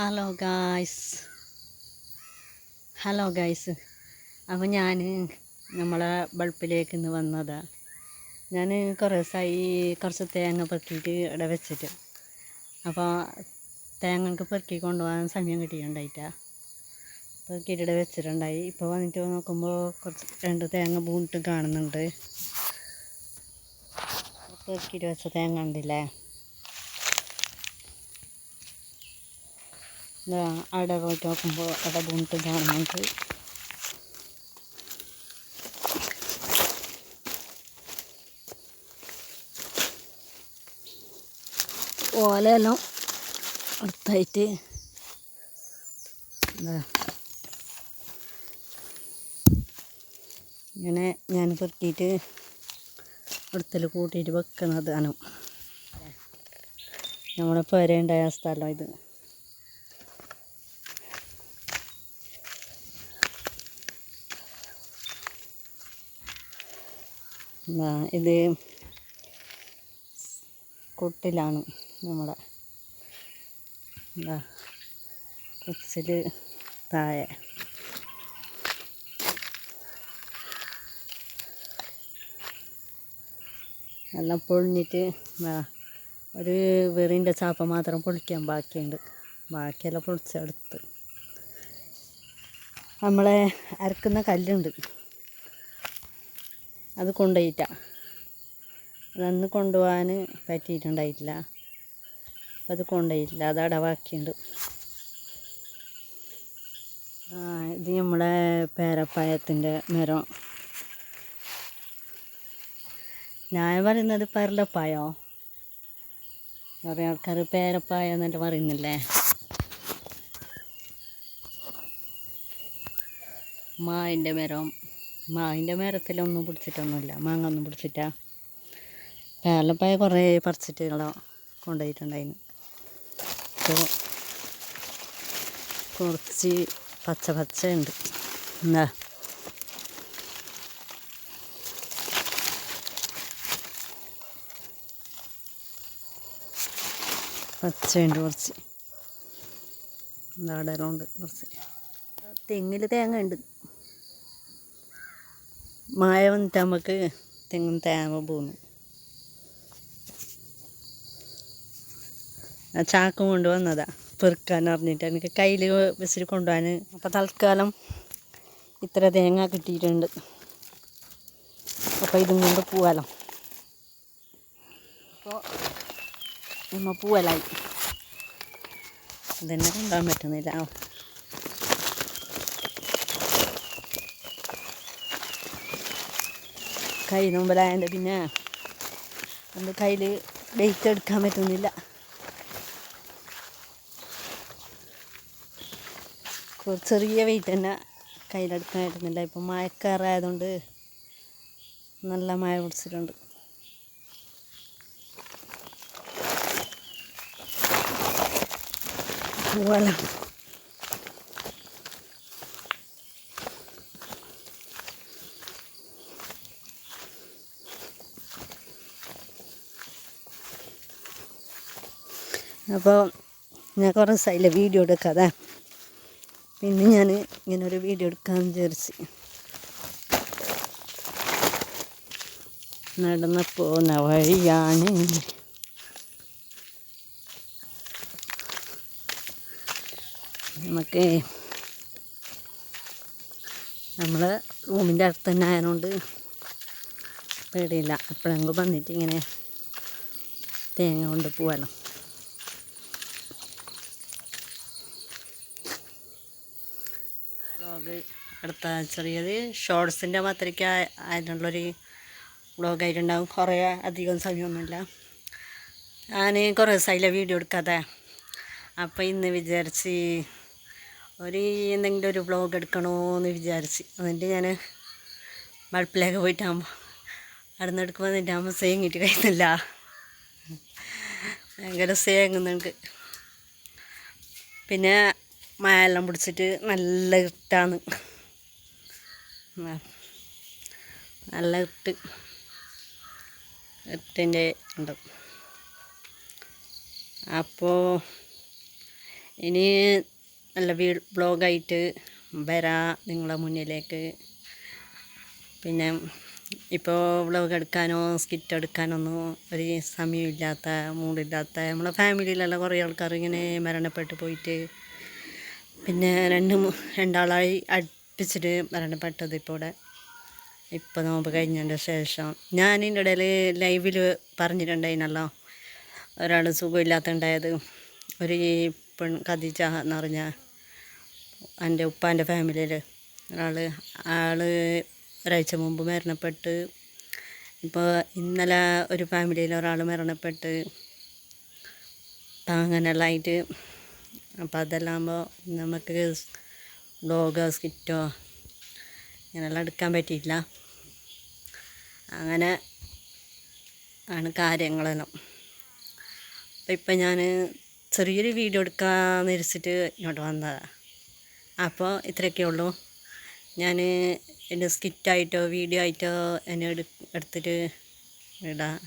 Hello guys hello guys അപ്പോൾ ഞാൻ നമ്മളെ ബൾപ്പിലേക്ക് ഇന്ന് വന്നതാ. ഞാൻ കുറേ ദിവസമായി കുറച്ച് തേങ്ങ പെറുക്കിയിട്ട് ഇവിടെ വെച്ചിട്ട്. അപ്പോൾ തേങ്ങക്ക് പെറുക്കി കൊണ്ടുപോകാൻ സമയം കിട്ടിയിട്ടുണ്ടായിട്ടാ. പെറുക്കിയിട്ട് ഇവിടെ വെച്ചിട്ടുണ്ടായി. ഇപ്പോൾ വന്നിട്ട് നോക്കുമ്പോൾ കുറച്ച് രണ്ട് തേങ്ങ പൂണിട്ട് കാണുന്നുണ്ട്. പെറുക്കിയിട്ട് വെച്ച തേങ്ങ ഉണ്ടല്ലേ അവിടെ പോയിട്ട് നോക്കുമ്പോൾ അവിടെ ബുണിട്ട് കാണുന്നുണ്ട് ഓലയെല്ലാം അടുത്തായിട്ട് എന്താ ഇങ്ങനെ ഞാൻ പെറുക്കിയിട്ട് അടുത്തിൽ കൂട്ടിയിട്ട് വെക്കുന്നതാണ് നമ്മുടെ പേരുണ്ടായ സ്ഥലം ഇത്. ഇത് കൊട്ടിലാണ് നമ്മുടെ. എന്താ കൊച്ചിൽ താഴെ. എല്ലാം പൊളിഞ്ഞിട്ട് ഒരു വെറിന്റെ ചാപ്പ മാത്രം പൊളിക്കാൻ ബാക്കിയുണ്ട്. ബാക്കിയെല്ലാം പൊളിച്ചെടുത്ത്. നമ്മളെ അരക്കുന്ന കല്ലുണ്ട്. അത് കൊണ്ടുപോയിട്ട. അതന്ന് കൊണ്ടുപോകാൻ പറ്റിയിട്ടുണ്ടായിട്ടില്ല. അപ്പം അത് കൊണ്ടുപോയിട്ടില്ല. അത് അടവാക്കിയുണ്ട് ഇത് നമ്മുടെ പേരപ്പായത്തിന്റെ മരം. ഞാൻ പറയുന്നത് പരലപ്പായോ? കുറേ ആൾക്കാർ പേരപ്പായ എന്നിട്ട് പറയുന്നില്ലേ? മാവിന്റെ മരം. മാവിന്റെ മരത്തിലൊന്നും പിടിച്ചിട്ടൊന്നുമില്ല. മാങ്ങ ഒന്നും പിടിച്ചിട്ടാ. പേരലപ്പായ കുറേ പറിച്ചിട്ട് കൊണ്ടുപോയിട്ടുണ്ടായിരുന്നു. അപ്പോൾ കുറച്ച് പച്ച പച്ച ഉണ്ട് എന്താ പച്ചയുണ്ട് കുറച്ച്. നാടകമുണ്ട് കുറച്ച്. തെങ്ങിൽ തേങ്ങ ഉണ്ട് മായ വന്നിട്ട് നമുക്ക് തെങ്ങും തേങ്ങ പോന്നു. ചാക്കും കൊണ്ടുവന്നതാ പെറുക്കാൻ അറിഞ്ഞിട്ട്. എനിക്ക് കയ്യിൽ വെച്ചിട്ട് കൊണ്ടുപോകാൻ അപ്പോൾ തൽക്കാലം ഇത്ര തേങ്ങ കിട്ടിയിട്ടുണ്ട്. അപ്പോൾ ഇതും കൊണ്ട് പോവാലോ. അപ്പോൾ നമ്മൾ പോവലായി. ഇതന്നെ കൊണ്ടുപോകാൻ പറ്റുന്നില്ല. കൈ മുമ്പിലായതുകൊണ്ട് പിന്നെ നമ്മുടെ കയ്യിൽ വെയിറ്റ് എടുക്കാൻ പറ്റുന്നില്ല. കുറച്ച് ചെറിയ വെയിറ്റ് തന്നെ കയ്യിലെടുക്കാൻ പറ്റുന്നില്ല. ഇപ്പം മഴക്കാറായതുകൊണ്ട് നല്ല മഴ പിടിച്ചിട്ടുണ്ട്. പോവാലോ അപ്പോൾ ഞാൻ കുറേ ദിവസമായില്ല വീഡിയോ എടുക്കാതെ. പിന്നെ ഞാൻ ഇങ്ങനെ ഒരു വീഡിയോ എടുക്കാമെന്ന് വിചാരിച്ച്. നടന്ന് പോകുന്ന വഴിയാണ് നമുക്ക് നമ്മൾ റൂമിന്റെ അടുത്ത് തന്നെ ആയതുകൊണ്ട് പേടിയില്ല. എപ്പോഴെങ്കിലും വന്നിട്ട് ഇങ്ങനെ തേങ്ങ കൊണ്ട് പോവാലോ. വ്ളോഗ് എടുത്ത ചെറിയത് ഷോർട്സിന്റെ മാത്രയ്ക്ക് ആയിട്ടുള്ളൊരു വ്ളോഗായിട്ടുണ്ടാവും കുറേ അധികം സമയമൊന്നുമില്ല. ഞാൻ കുറേ ദിവസമായില്ല വീഡിയോ എടുക്കാതെ. അപ്പോൾ ഇന്ന് വിചാരിച്ച് ഒരു എന്തെങ്കിലും ഒരു വ്ളോഗ് എടുക്കണമെന്ന് വിചാരിച്ച്. എന്നിട്ട് ഞാൻ ബൾപ്പിലേക്ക് പോയിട്ടാകുമ്പോൾ അവിടെ നിന്ന് എടുക്കുമ്പോൾ നിന്റെ അമ്മ സേങ്ങിട്ട് കഴിയുന്നില്ല ഭയങ്കര സേങ്ങുന്നുണ്ട് പിന്നെ മഴയെല്ലാം പിടിച്ചിട്ട് നല്ല ഇട്ടാണ്. നല്ല ഇട്ട്. ഇട്ടിന്റെ ഉണ്ട് അപ്പോൾ ഇനി നല്ല വീ ബ്ലോഗായിട്ട് വരാം നിങ്ങളെ മുന്നിലേക്ക്. പിന്നെ ഇപ്പോൾ വ്ളോഗ് എടുക്കാനോ സ്കിറ്റ് എടുക്കാനൊന്നും ഒരു സമയമില്ലാത്ത മൂടില്ലാത്ത നമ്മളെ ഫാമിലിയിലുള്ള കുറേ ആൾക്കാർ ഇങ്ങനെ മരണപ്പെട്ട് പോയിട്ട് പിന്നെ രണ്ട് രണ്ടാളായി അടുപ്പിച്ചിട്ട് മരണപ്പെട്ടത് ഇപ്പോൾ ഇവിടെ ഇപ്പോൾ നോമ്പ് കഴിഞ്ഞതിന്റെ ശേഷം. ഞാൻ ഇതിന്റെ ഇടയിൽ ലൈവിൽ പറഞ്ഞിട്ടുണ്ടായിരുന്നല്ലോ ഒരാൾ സുഖമില്ലാത്തുണ്ടായത് ഒരു പെൺ ഖദീജ എന്ന് പറഞ്ഞ എന്റെ ഉപ്പാന്റെ ഫാമിലിയിൽ ഒരാൾ ആൾ ഒരാഴ്ച മുമ്പ് മരണപ്പെട്ട് ഇപ്പോൾ ഇന്നലെ ഒരു ഫാമിലിയിൽ ഒരാൾ മരണപ്പെട്ട് അങ്ങനെയുള്ള ആയിട്ട് അപ്പം അതെല്ലാകുമ്പോൾ നമുക്ക് ബ്ലോഗോ സ്കിറ്റോ അങ്ങനെയെല്ലാം എടുക്കാൻ പറ്റിയില്ല അങ്ങനെ ആണ് കാര്യങ്ങളെല്ലാം. അപ്പം ഇപ്പം ഞാൻ ചെറിയൊരു വീഡിയോ എടുക്കാമെന്ന് ഇരിച്ചിട്ട് ഇങ്ങോട്ട് വന്നതാണ് അപ്പോൾ ഇത്രയൊക്കെ ഉള്ളൂ. ഞാൻ എന്റെ സ്കിറ്റായിട്ടോ വീഡിയോ ആയിട്ടോ എന്നെ എടുത്തിട്ട് ഇടാം